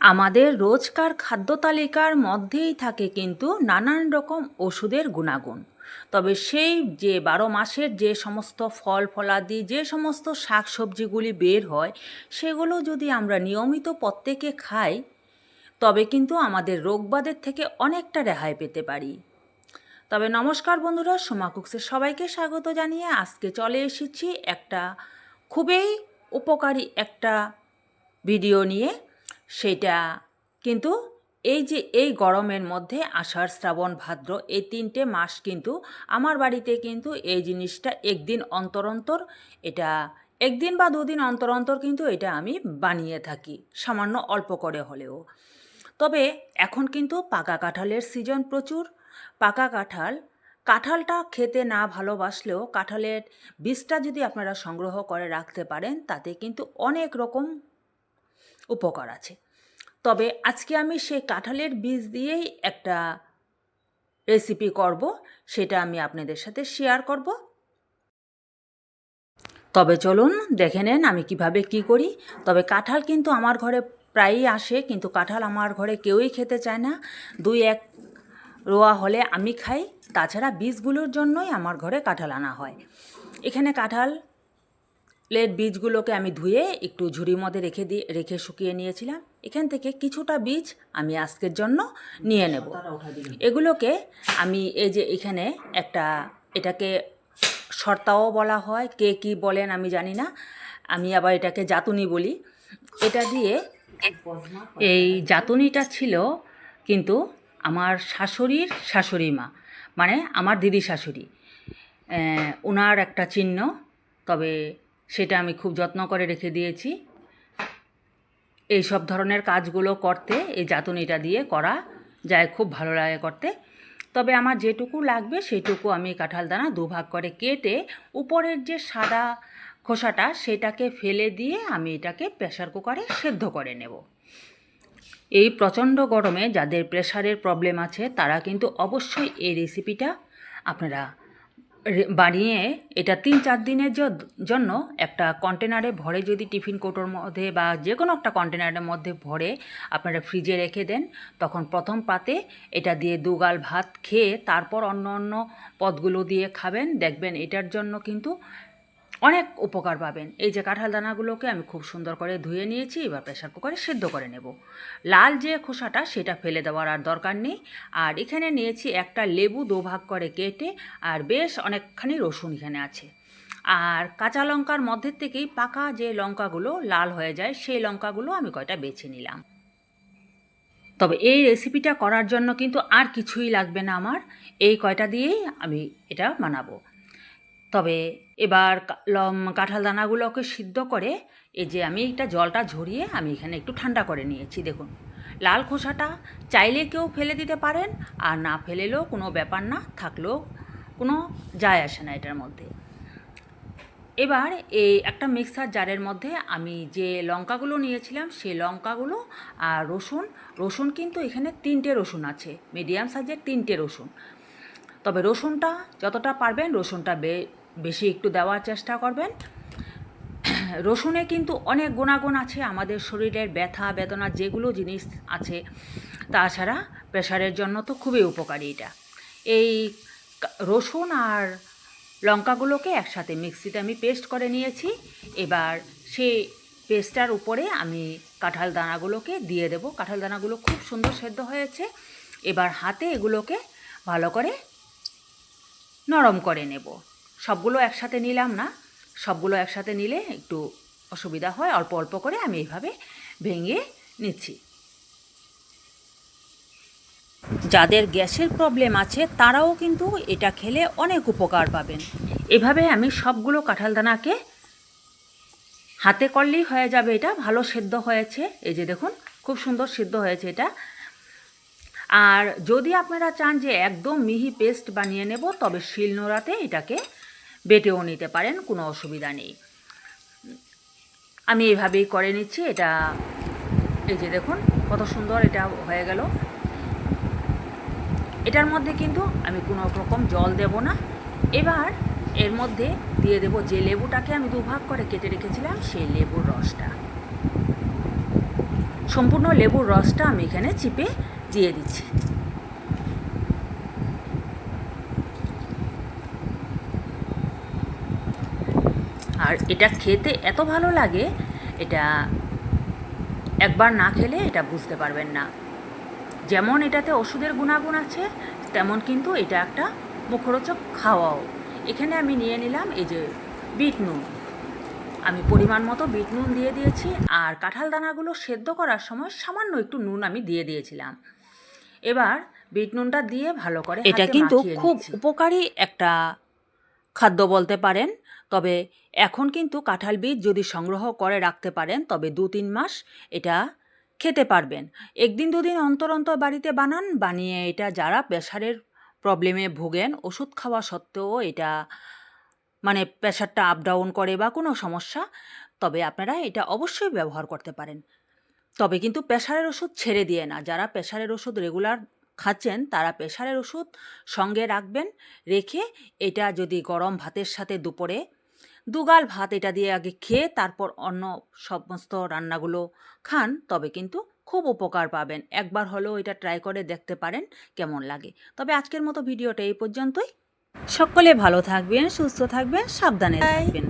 আমাদের রোজকার খাদ্য তালিকার মধ্যেই থাকে কিন্তু নানান রকম ওষুধের গুণাগুণ। তবে সেই যে বারো মাসের যে সমস্ত ফল, ফলাদি, যে সমস্ত শাক সবজিগুলি বের হয়, সেগুলো যদি আমরা নিয়মিত প্রত্যেকে খাই, তবে কিন্তু আমাদের রোগবাদের থেকে অনেকটা রেহাই পেতে পারি। তবে নমস্কার বন্ধুরা, সোমা কুকসের সবাইকে স্বাগত জানিয়ে আজকে চলে এসেছি একটা খুবই উপকারী একটা ভিডিও নিয়ে। সেটা। কিন্তু এই যে এই গরমের মধ্যে আষাঢ়, শ্রাবণ, ভাদ্র এই তিনটে মাস কিন্তু আমার বাড়িতে কিন্তু এই জিনিসটা একদিন অন্তর অন্তর এটা একদিন বা দুদিন অন্তর অন্তর কিন্তু এটা আমি বানিয়ে থাকি, সামান্য অল্প করে হলেও। তবে এখন কিন্তু পাকা কাঁঠালের সিজন প্রচুর। পাকা কাঁঠাল, কাঁঠালটা খেতে না ভালোবাসলেও কাঁঠালের বীজটা যদি আপনারা সংগ্রহ করে রাখতে পারেন তাতে কিন্তু অনেক রকম উপকার আছে। তবে আজকে আমি সেই কাঁঠালের বীজ দিয়েই একটা রেসিপি করব, সেটা আমি আপনাদের সাথে শেয়ার করব। তবে চলুন, দেখে নেন আমি কীভাবে কি করি। তবে কাঁঠাল কিন্তু আমার ঘরে প্রায়ই আসে, কিন্তু কাঁঠাল আমার ঘরে কেউই খেতে চায় না। দুই এক রোয়া হলে আমি খাই। তাছাড়া বীজগুলোর জন্যই আমার ঘরে কাঁঠাল আনা হয়। এখানে কাঁঠাল লের বীজগুলোকে আমি ধুয়ে একটু ঝুড়ির মধ্যে রেখে দিয়ে রেখে শুকিয়ে নিয়েছিলাম। এখান থেকে কিছুটা বীজ আমি আজকের জন্য নিয়ে নেব। এগুলোকে আমি এই যে এখানে একটা এটাকে শর্তাও বলা হয় কে কি বলেন আমি জানি না। আমি আবার এটাকে জাতুনি বলি। এটা দিয়ে এই জাতুনিটা ছিল কিন্তু আমার শাশুড়ির শাশুড়ি মা মানে আমার দিদি শাশুড়ি। ওনার একটা চিহ্ন তবে সেটা আমি খুব যত্ন করে রেখে দিয়েছি। এই সব ধরনের কাজগুলো করতে, এই জাতুনিটা দিয়ে করা যায় খুব ভালো লাগে করতে। তবে আমার যেটুকু লাগবে সেটুকু আমি কাঁঠাল দানা দুভাগ করে কেটে, উপরের যে সাদা খোসাটা সেটাকে ফেলে দিয়ে আমি এটাকে প্রেসার কুকারে সেদ্ধ করে নেব। এই প্রচণ্ড গরমে যাদের প্রেশারের প্রবলেম আছে, তারা কিন্তু অবশ্যই এই রেসিপিটা আপনারা বানিয়ে এটা তিন চার দিনের জন্য একটা কন্টেনারে ভরে যদি টিফিন কোটোর মধ্যে বা যে কোনো একটা কন্টেনারের মধ্যে ভরে আপনারা ফ্রিজে রেখে দেন, তখন প্রথম পাতে এটা দিয়ে দুগাল ভাত খেয়ে তারপর অন্য অন্য পদগুলো দিয়ে খাবেন। দেখবেন এটার জন্য কিন্তু অনেক উপকার পাবেন। এই যে কাঁঠাল দানাগুলোকে আমি খুব সুন্দর করে ধুয়ে নিয়েছি, এবার প্রেশার কুকারে সেদ্ধ করে নেব। লাল যে খোসাটা, সেটা ফেলে দেওয়ার আর দরকার নেই। আর এখানে নিয়েছি একটা লেবু দুভাগ করে কেটে, আর বেশ অনেকখানি রসুন এখানে আছে। আর কাঁচা লঙ্কার মধ্যে থেকেই পাকা যে লঙ্কাগুলো লাল হয়ে যায়, সেই লঙ্কাগুলো আমি কয়টা বেছে নিলাম। তবে এই রেসিপিটা করার জন্য কিন্তু আর কিছুই লাগবে না আমার। এই কয়টা দিয়েই আমি এটা বানাবো। তবে এবার কাঁঠাল দানাগুলোকে সিদ্ধ করে এই যে আমি এটা জলটা ঝরিয়ে আমি এখানে একটু ঠান্ডা করে নিয়েছি, দেখুন। লাল খোসাটা চাইলে কেউ ফেলে দিতে পারেন, আর না ফেলেলেও কোনো ব্যাপার না, থাকলেও কোনো যায় আসে না এটার মধ্যে। এবার এই একটা মিক্সার জারের মধ্যে আমি যে লঙ্কাগুলো নিয়েছিলাম, সেই লঙ্কাগুলো আর রসুন রসুন কিন্তু এখানে তিনটে রসুন আছে, মিডিয়াম সাইজের তিনটে রসুন। তবে রসুনটা যতটা পারবেন, রসুনটা বে- বেশি একটু দেওয়ার চেষ্টা করবেন। রসুনে কিন্তু অনেক গুণাগুণ আছে, আমাদের শরীরের ব্যথা, বেদনা যেগুলো জিনিস আছে, তাছাড়া প্রেশারের জন্য তো খুবই উপকারী এটা। এই রসুন আর লঙ্কাগুলোকে একসাথে মিক্সিতে আমি পেস্ট করে নিয়েছি। এবার সেই পেস্টটার উপরে আমি কাঁঠাল দানাগুলোকে দিয়ে দেব। কাঁঠাল দানাগুলো খুব সুন্দর সেদ্ধ হয়েছে। এবার হাতে এগুলোকে ভালো করে নরম করে নেব। সবগুলো একসাথে নিলাম না। সবগুলো একসাথে নিলে একটু অসুবিধা হয়, অল্প অল্প করে আমি এইভাবে ভেঙে নিচ্ছি। যাদের গ্যাসের প্রবলেম আছে, তারাও কিন্তু এটা খেলে অনেক উপকার পাবেন। এভাবে আমি সবগুলো কাঁঠাল দানাকে হাতে করলেই হয়ে যাবে এটা। ভালো সেদ্ধ হয়েছে। এই যে দেখুন, খুব সুন্দর সিদ্ধ হয়েছে এটা। আর যদি আপনারা চান যে একদম মিহি পেস্ট বানিয়ে নেব, তবে শিলনোড়াতে এটাকে বেটেও নিতে পারেন, কোনো অসুবিধা নেই। আমি এইভাবেই করে নিচ্ছি, এটা এই যে দেখুন, কত সুন্দর এটা হয়ে গেল। এটার মধ্যে কিন্তু আমি কোনো রকম জল দেব না। এবার এর মধ্যে দিয়ে দেব যে লেবুটাকে আমি দুভাগ করে কেটে রেখেছিলাম, সেই লেবুর রসটা। সম্পূর্ণ লেবুর রসটা আমি এখানে চিপে দিয়ে দিচ্ছি। আর এটা খেতে এত ভালো লাগে, এটা একবার না খেলে এটা বুঝতে পারবেন না। যেমন এটাতে ওষুধের গুণাগুণ আছে, তেমন কিন্তু এটা একটা মুখরোচক খাওয়াও। এখানে আমি নিয়ে নিলাম এই যে বিট নুন। আমি পরিমাণ মতো বিট নুন দিয়ে দিয়েছি, আর কাঁঠাল দানাগুলো সেদ্ধ করার সময় সামান্য একটু নুন আমি দিয়ে দিয়েছিলাম। এবার বিট নুনটা দিয়ে ভালো করে এটা কিন্তু খুব উপকারী একটা খাদ্য বলতে পারেন তবে এখন কিন্তু কাঁঠাল বীজ যদি সংগ্রহ করে রাখতে পারেন তবে দু তিন মাস এটা খেতে পারবেন। একদিন দুদিন অন্তর অন্তর বাড়িতে বানান বানিয়ে এটা যারা প্রেশারের প্রবলেমে ভোগেন ওষুধ খাওয়া সত্ত্বেও এটা মানে প্রেশারটা আপ ডাউন করে বা কোনো সমস্যা তবে আপনারা এটা অবশ্যই ব্যবহার করতে পারেন। তবে কিন্তু প্রেশারের ওষুধ ছেড়ে দিয়ে না। যারা প্রেশারের ওষুধ রেগুলার খাচ্ছেন তারা প্রেশারের ওষুধ সঙ্গে রাখবেন রেখে এটা যদি গরম ভাতের সাথে দুপুরে দুগাল ভাত এটা দিয়ে আগে খেয়ে তারপর অন্য সমস্ত রান্নাগুলো খান তবে কিন্তু খুব উপকার পাবেন। একবার হলেও এটা ট্রাই করে দেখতে পারেন কেমন লাগে। তবে আজকের মতো ভিডিওটা এই পর্যন্তই। সকলে ভালো থাকবেন সুস্থ থাকবেন সাবধানে থাকবেন।